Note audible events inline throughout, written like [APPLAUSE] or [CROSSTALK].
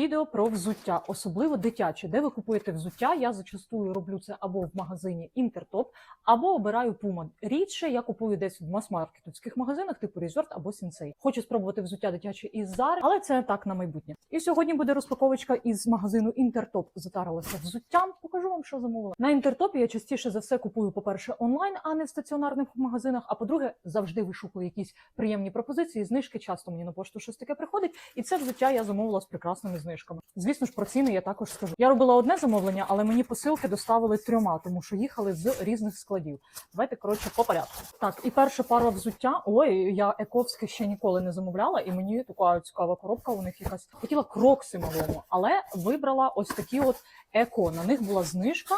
Відео про взуття, особливо дитяче. Де ви купуєте взуття? Я зачастую роблю це або в магазині Інтертоп, або обираю Puma. Рідше я купую десь в мас-маркетовських магазинах, типу Resort або Sensei. Хочу спробувати взуття дитяче із Zara, але це так на майбутнє. І сьогодні буде розпаковочка із магазину Інтертоп. Затарилася взуттям. Покажу вам, що замовила. На Інтертопі я частіше за все купую, по-перше, онлайн, а не в стаціонарних магазинах. А по-друге, завжди вишукую якісь приємні пропозиції. Знижки часто мені на пошту щось таке приходить. І це взуття я замовила з прекрасними знижками. Звісно ж, про ціни я також скажу. Я робила одне замовлення, але мені посилки доставили трьома, тому що їхали з різних складів. Давайте коротше по порядку. Так, і перша пара взуття. Ой, я ековське ще ніколи не замовляла, і мені така цікава коробка. У них якась хотіла крокси малому, але вибрала ось такі от еко. На них була знижка.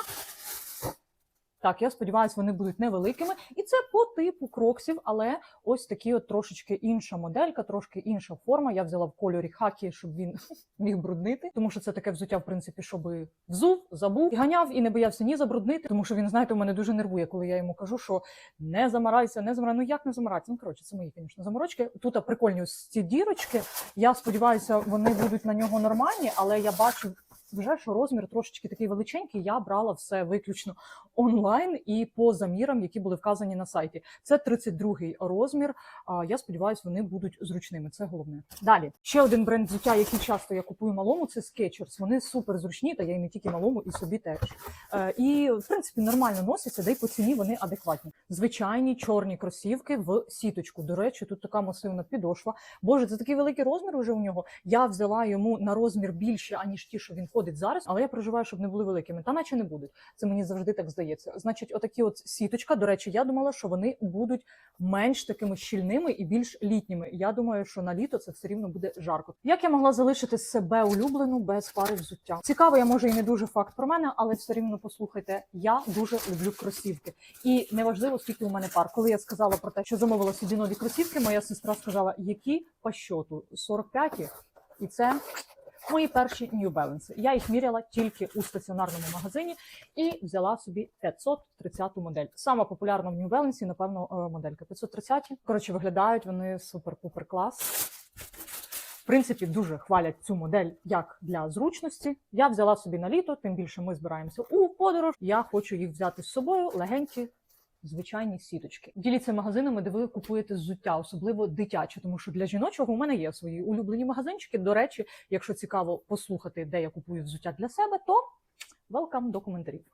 Так, я сподіваюся, вони будуть невеликими. І це по типу кроксів, але ось такі от трошечки інша моделька, трошки інша форма. Я взяла в кольорі хакі, щоб він [LAUGHS] міг бруднити, тому що це таке взуття, в принципі, щоб взув, забув і ганяв і не боявся ні забруднити, тому що він, знаєте, мене дуже нервує, коли я йому кажу, що не замарайся, не замарай. Ну як не замарайся? Ну коротше, це мої, звісно, заморочки. Тут прикольні ось ці дірочки. Я сподіваюся, вони будуть на нього нормальні, але я бачу. Вже що розмір трошечки такий величенький. Я брала все виключно онлайн і по замірам, які були вказані на сайті. Це 32-й розмір. Я сподіваюся, вони будуть зручними. Це головне. Далі ще один бренд взуття, який часто я купую малому. Це Skechers. Вони супер зручні, та я й не тільки малому, і собі теж. Е, і в принципі нормально носяться, де й по ціні вони адекватні. Звичайні чорні кросівки в сіточку. До речі, тут така масивна підошва. Боже, це такий великий розмір уже у нього. Я взяла йому на розмір більше, аніж ті, що він ходить зараз, але я проживаю, щоб не були великими. Та наче не будуть. Це мені завжди так здається. Значить, отакі от сіточка. До речі, я думала, що вони будуть менш такими щільними і більш літніми. Я думаю, що на літо це все рівно буде жарко. Як я могла залишити себе улюблену без пари взуття? Цікаво, я може і не дуже факт про мене, але все рівно послухайте. Я дуже люблю кросівки, і неважливо, скільки у мене пар. Коли я сказала про те, що замовила собі нові кросівки, моя сестра сказала, які по щоту 45 і це. Мої перші New Balance. Я їх міряла тільки у стаціонарному магазині і взяла собі 530 модель. Сама популярна в New Balance, напевно, е, моделька 530. Коротше, виглядають вони супер-пупер клас. В принципі, дуже хвалять цю модель як для зручності. Я взяла собі на літо, тим більше ми збираємося у подорож. Я хочу їх взяти з собою легенькі. Звичайні сіточки. Діліться магазинами, де ви купуєте взуття, особливо дитяче, тому що для жіночого у мене є свої улюблені магазинчики. До речі, якщо цікаво послухати, де я купую взуття для себе, то welcome до коментарів.